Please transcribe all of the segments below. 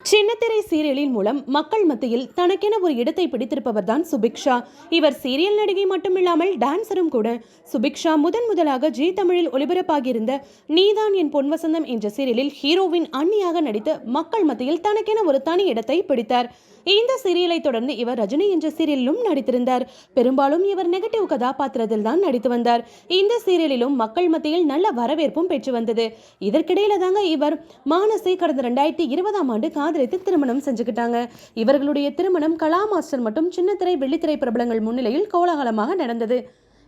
சின்னத்திரை சீரியலின் மூலம் மக்கள் மத்தியில் தனக்கென ஒரு இடத்தை பிடித்திருப்பவர் தான் சுபிக்ஷா. இவர் சீரியல் நடிகை மட்டுமில்லாமல் டான்சரும் கூட. சுபிக்ஷா முதன் முதலாக ஜி தமிழில் ஒளிபரப்பாகியிருந்த நீதான் என் பொன்வசந்தம் என்ற சீரியலில் ஹீரோவின் அண்ணியாக நடித்து மக்கள் மத்தியில் தனக்கென ஒரு தனி இடத்தை பிடித்தார். இந்த சீரியலை தொடர்ந்து இவர் ரஜினி என்ற சீரியலிலும் நடித்திருந்தார். பெரும்பாலும் இவர் நெகட்டிவ் கதாபாத்திரத்தில் தான் நடித்து வந்தார். இந்த சீரியலிலும் மக்கள் மத்தியில் நல்ல வரவேற்பும் பெற்று வந்தது. இதற்கிடையில தாங்க இவர் மானசை கடந்த ரெண்டாயிரத்தி இருபதாம் ஆண்டு காதலித்து திருமணம் செஞ்சுக்கிட்டாங்க. இவர்களுடைய திருமணம் கலா மாஸ்டர் மற்றும் சின்னத்திரை வெள்ளித்திரை பிரபலங்கள் முன்னிலையில் கோலாகலமாக நடந்தது.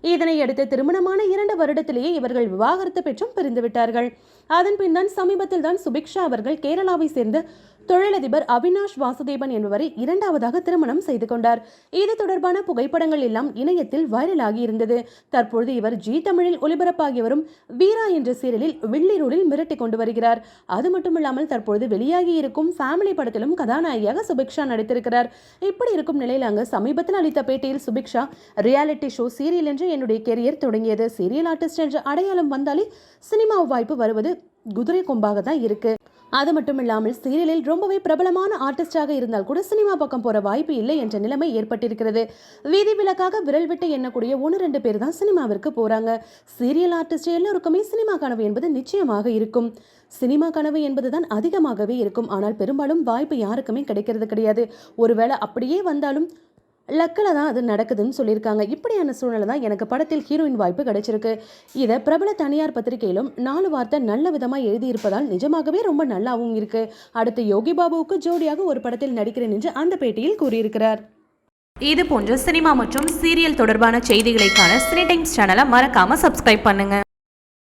இதனை அடுத்து திருமணமான இரண்டு வருடத்திலேயே இவர்கள் விவாகரத்து பெற்றும் பிரிந்து விட்டார்கள் அதன் பின் தான் சமீபத்தில் தான் சுபிக்ஷா அவர்கள் கேரளாவை சேர்ந்த தொழிலதிபர் அவினாஷ் வாசுதேவன் என்பவரை இரண்டாவதாக திருமணம் செய்து கொண்டார். இது தொடர்பான புகைப்படங்கள் எல்லாம் இணையத்தில் வைரலாகி இருந்தது. தற்பொழுது இவர் ஜி தமிழில் ஒளிபரப்பாகி வரும் வீரா என்ற சீரியலில் வெள்ளி ரோலில் மிரட்டி கொண்டு வருகிறார். அது மட்டுமில்லாமல் தற்பொழுது வெளியாகி இருக்கும் ஃபேமிலி படத்திலும் கதாநாயகியாக சுபிக்ஷா நடித்திருக்கிறார். இப்படி இருக்கும் நிலையில் அங்கு சமீபத்தில் அளித்த பேட்டியில் சுபிக்ஷா ரியாலிட்டி ஷோ சீரியல் என்று என்னுடைய கெரியர் தொடங்கியது. சீரியல் ஆர்டிஸ்ட் என்ற அடையாளம் வந்தாலே சினிமா வாய்ப்பு வருவது குதிரை கொம்பாக தான் இருக்கு. அது மட்டும் இல்லாமல் சீரியலில் ரொம்பவே பிரபலமான ஆர்டிஸ்டாக இருந்தால் கூட சினிமா பக்கம் போற வாய்ப்பு இல்லை என்ற நிலைமை ஏற்பட்டிருக்கிறது. வீதி விளக்காக விரல் விட்டு எண்ணக்கூடிய ஒன்று ரெண்டு பேர் தான் சினிமாவிற்கு போறாங்க. சீரியல் ஆர்டிஸ்ட் எல்லோருக்குமே சினிமா கனவு என்பது நிச்சயமாக இருக்கும். சினிமா கனவு என்பதுதான் அதிகமாகவே இருக்கும். ஆனால் பெரும்பாலும் வாய்ப்பு யாருக்குமே கிடைக்கிறது கிடையாது. ஒருவேளை அப்படியே வந்தாலும் லக்கில் தான் அது நடக்குதுன்னு சொல்லியிருக்காங்க. இப்படியான சூழ்நிலை தான் எனக்கு படத்தில் ஹீரோயின் வாய்ப்பு கிடைச்சிருக்கு. இதை பிரபல தனியார் பத்திரிகையிலும் நாலு வார்த்தை நல்ல விதமாக எழுதியிருப்பதால் நிஜமாகவே ரொம்ப நல்லாவும் இருக்கு. அடுத்து யோகி பாபுவுக்கு ஜோடியாக ஒரு படத்தில் நடிக்கிறேன் என்று அந்த பேட்டியில் கூறியிருக்கிறார். இது போன்ற சினிமா மற்றும் சீரியல் தொடர்பான செய்திகளைக்கான சினி டைம்ஸ் சேனலை மறக்காமல் சப்ஸ்கிரைப் பண்ணுங்கள்